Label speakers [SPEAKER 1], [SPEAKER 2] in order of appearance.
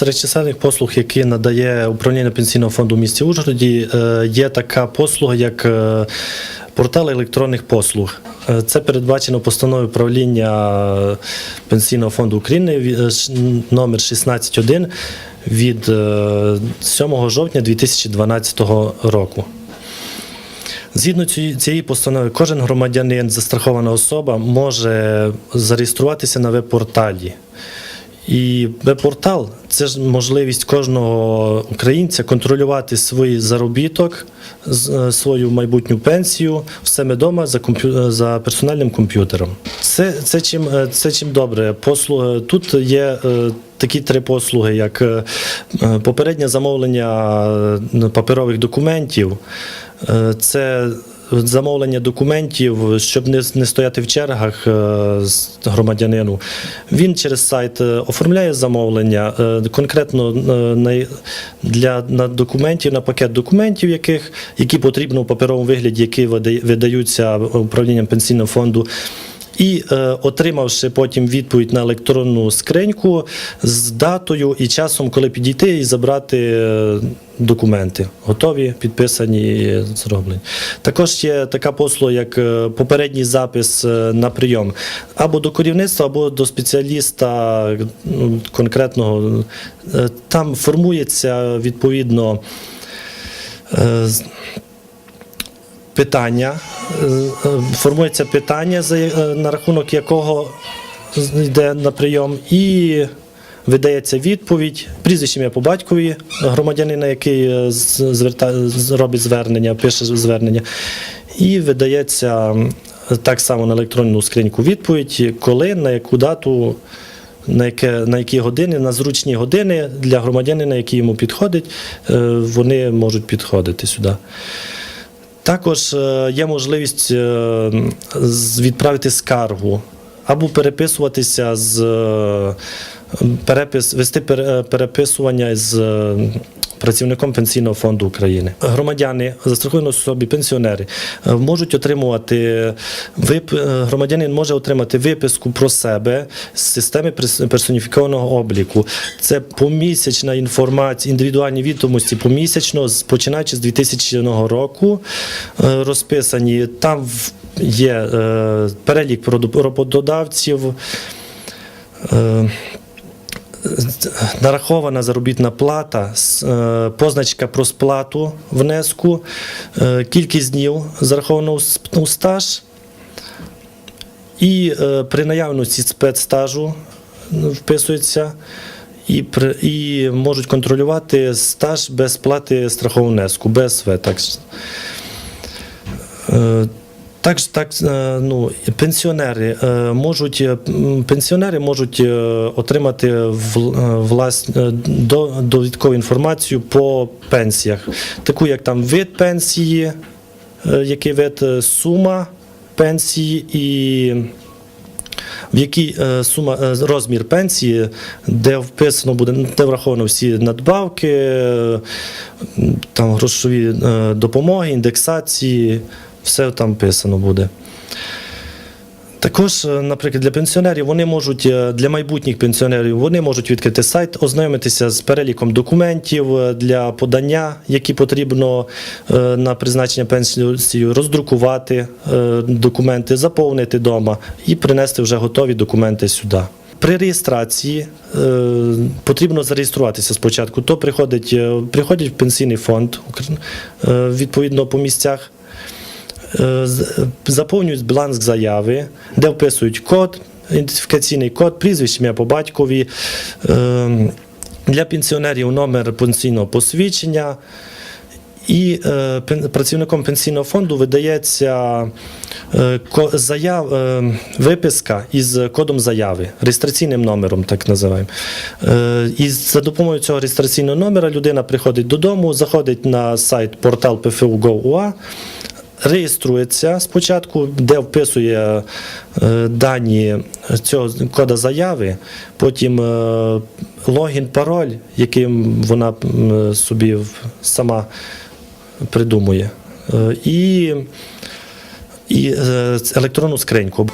[SPEAKER 1] Серед чисельних послуг, які надає управління пенсійного фонду в місті Ужгороді, е, є така послуга, як е, портал електронних послуг. Е, Це передбачено постановою управління пенсійного фонду України номер 16.1 від е, 7 жовтня 2012 року. Згідно цієї постанови, кожен громадянин, застрахована особа може зареєструватися на веб-порталі. І веб-портал це ж можливість кожного українця контролювати свій заробіток, е, свою майбутню пенсію в себе вдома за, комп'ю- за персональним комп'ютером. Це, це, чим, е, це чим добре. Послуги, тут є е, такі три послуги, як е, е, попереднє замовлення е, паперових документів. Е, Це замовлення документів, щоб не, не стояти в чергах е, з громадянину. Він через сайт е, оформляє замовлення е, конкретно на, для на документів, на пакет документів, яких, які потрібно у паперовому вигляді, які видаються управлінням пенсійного фонду. І е, отримавши потім відповідь на електронну скриньку з датою і часом, коли підійти і забрати е, документи, готові, підписані, зроблені. Також є така послуга, як е, попередній запис е, на прийом або до керівництва, або до спеціаліста ну, конкретного. Е, Там формується відповідно. е, питання, е, формується питання, е, на рахунок якого йде на прийом, і видається відповідь, прізвище ім'я по батькові громадянина, який е, зверта, робить звернення, пише звернення, і видається так само на електронну скриньку відповідь, коли, на яку дату. На, яке, на які години, на зручні години для громадянина, який йому підходить, е, вони можуть підходити сюди. Також е, є можливість е, відправити скаргу або переписуватися з е, перепис, вести переписування з працівником Пенсійного фонду України. Громадяни, застраховані особі, пенсіонери е, можуть отримувати вип, е, громадянин може отримати виписку про себе з системи перс- персоніфікованого обліку. Це помісячна інформація, індивідуальні відомості помісячно, починаючи з 2000 року, е, розписані. Там є перелік роботодавців. Нарахована заробітна плата, е, позначка про сплату внеску, е, кількість днів зараховано у стаж. І е, при наявності спецстажу вписується, і, і можуть контролювати стаж без сплати страхового внеску, ж. Е, так, ж- так, е, ну, пенсіонери е, можуть е, пенсіонери можуть отримати вл- е, е, до- довідкову інформацію по пенсіях, таку як там вид пенсії, який вид сума пенсії і в якій сума розмір пенсії, де вписано буде, де враховано всі надбавки, там грошові допомоги, індексації, все там вписано буде. Також, е, наприклад, для пенсіонерів вони можуть е, для майбутніх пенсіонерів вони можуть відкрити сайт, ознайомитися з переліком документів е, для подання, які потрібно на призначення пенсії, роздрукувати документи, заповнити вдома і принести вже готові документи сюди. При реєстрації е, потрібно зареєструватися спочатку. То приходить, приходять в пенсійний фонд е, відповідно по місцях. Е, з- заповнюють бланк заяви, де вписують код, ідентифікаційний код, прізвище ім'я по батькові. Е, Для пенсіонерів номер пенсійного посвідчення. І е, працівником пенсійного фонду видається е, ко- заяв, е, виписка із кодом заяви, реєстраційним номером, так називаємо. Е, і за допомогою цього реєстраційного номера людина приходить додому, заходить на сайт портал PFU.gov.ua, реєструється спочатку, де вписує е, дані цього кода заяви, потім е, логін, пароль, яким вона собі сама придумує, Е, і, і електронну скриньку.